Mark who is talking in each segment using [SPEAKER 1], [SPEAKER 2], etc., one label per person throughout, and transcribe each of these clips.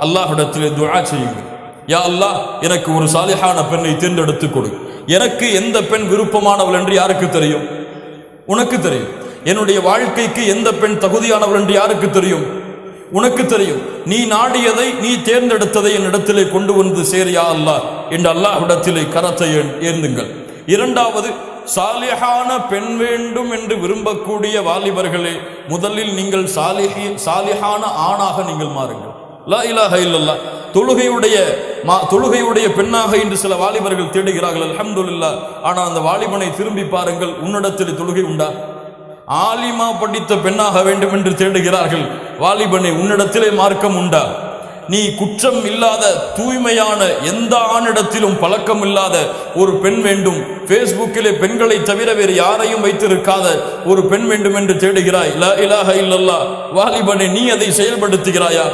[SPEAKER 1] அல்லாஹிடத்திலே துவா செய்யுங்கள். யா அல்லாஹ் எனக்கு ஒரு சாலிஹான பெண்ணை தேர்ந்தெடுத்து கொடு. எனக்கு எந்த பெண் விருப்பமானவள் என்று யாருக்கு தெரியும்? உனக்கு தெரியும். என்னுடைய வாழ்க்கைக்கு எந்த பெண் தகுதியானவள் என்று யாருக்கு தெரியும்? உனக்கு தெரியும். நீ நாடியதை நீ தேர்ந்தெடுத்ததை என்னிடத்திலே கொண்டு வந்து சேரியா அல்லாஹ். என்று அல்லாஹ்விடத்திலே கரத்தை ஏ- ஏந்துங்கள். இரண்டாவது சாலிஹான பெண் வேண்டும் என்று விரும்பக்கூடிய வாலிபர்களே முதலில் நீங்கள் சாலிஹி சாலிஹான ஆணாக நீங்கள் மாறுங்கள். லா இலாஹ இல்லல்லாஹ். தொழுகையுடைய மா தொழுகையுடைய பெண்ணாக இன்று சில வாலிபர்கள் தேடுகிறார்கள் அலமதுல்லா ஆனால் அந்த வாலிபனை திரும்பி பாருங்கள் உன்னிடத்தில் தொழுகை உண்டா? ஆலிமா படித்த பெண்ணாக வேண்டும் என்று தேடுகிறார்கள் வாலிபனை உன்னிடத்திலே மார்க்கம் உண்டா? நீ குற்றம் இல்லாத தூய்மையான எந்த ஆணிடத்திலும் பழக்கம் இல்லாத ஒரு பெண் வேண்டும். ஃபேஸ்புக்கிலே பெண்களை தவிர வேறு யாரையும் வைத்திருக்காத ஒரு பெண் வேண்டும் என்று தேடுகிறாய். லா இல்லல்லா வாலிபனை நீ அதை செயல்படுத்துகிறாயா?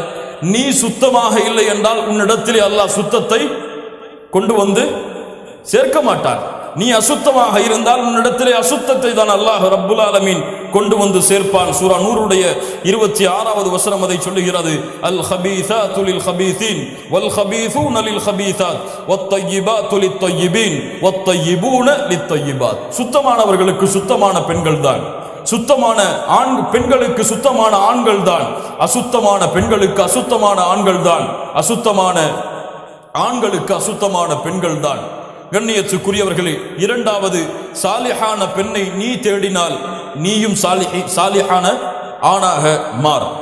[SPEAKER 1] நீ சுத்தமாக இல்லை என்றால் உன்னிடத்திலே அல்லாஹ் சுத்தத்தை கொண்டு வந்து சேர்க்க மாட்டான். நீ அசுத்தமாக இருந்தால் உன்னிடத்திலே அசுத்தத்தை தான் அல்லாஹ் ரப்புல் ஆலமீன் கொண்டு வந்து சேர்ப்பான். சூரா நூறுடைய இருபத்தி ஆறாவது வசனம் அதை சொல்லுகிறது. அல் ஹபீசா துலில் ஹபீசின் வல் ஹபீசூன லில் ஹபீசாத் துலி தொய்யிபீன் ஒத்தையிபூன லித்தய்யிபாத் சுத்தமானவர்களுக்கு சுத்தமான பெண்கள் தான் சுத்தமான ஆண் பெண்களுக்கு சுத்தமான ஆண்கள் தான் அசுத்தமான பெண்களுக்கு அசுத்தமான ஆண்கள் தான் அசுத்தமான ஆண்களுக்கு அசுத்தமான பெண்கள் தான் கண்ணியத்துக்குரியவர்களே இரண்டாவது சாலிஹான பெண்ணை நீ தேடினால் நீயும் சாலிஹான ஆணாக மாறும்.